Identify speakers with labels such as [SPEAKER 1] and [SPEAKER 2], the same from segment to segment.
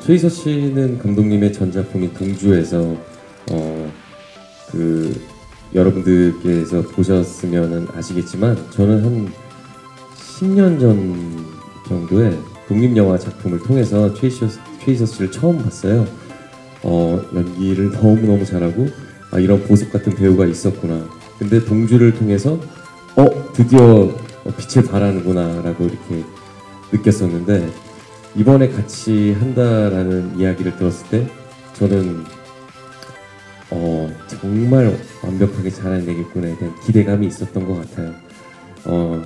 [SPEAKER 1] 최희서 씨는 감독님의 전작품인 동주에서 어, 그 여러분들께서 보셨으면 아시겠지만 저는 한 10년 전 정도에 독립영화 작품을 통해서 최희서, 최희서 씨를 처음 봤어요. 어, 연기를 너무너무 잘하고 아, 이런 보석 같은 배우가 있었구나. 근데 동주를 통해서 어 드디어 빛을 발하는구나 라고 이렇게 느꼈었는데 이번에 같이 한다라는 이야기를 들었을 때 저는 어, 정말 완벽하게 잘해내겠구나에 대한 기대감이 있었던 것 같아요. 어,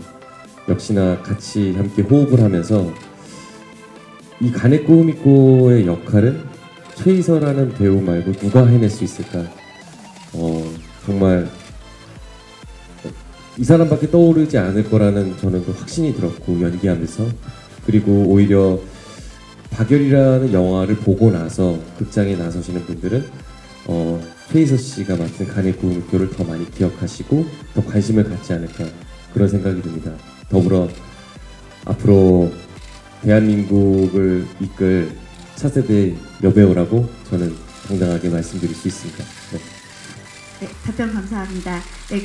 [SPEAKER 1] 역시나 같이 함께 호흡을 하면서 이 간의 꾸미꼬의 역할은 최이서라는 배우 말고 누가 해낼 수 있을까? 어, 정말 이 사람밖에 떠오르지 않을 거라는 저는 그 확신이 들었고 연기하면서 그리고 오히려 박열이라는 영화를 보고 나서 극장에 나서시는 분들은 어, 최희서 씨가 맡은 간의 구음교를 더 많이 기억하시고 더 관심을 갖지 않을까 그런 생각이 듭니다. 더불어 앞으로 대한민국을 이끌 차세대 여배우라고 저는 당당하게 말씀드릴 수 있습니다. 네.
[SPEAKER 2] 네, 답변 감사합니다. 네,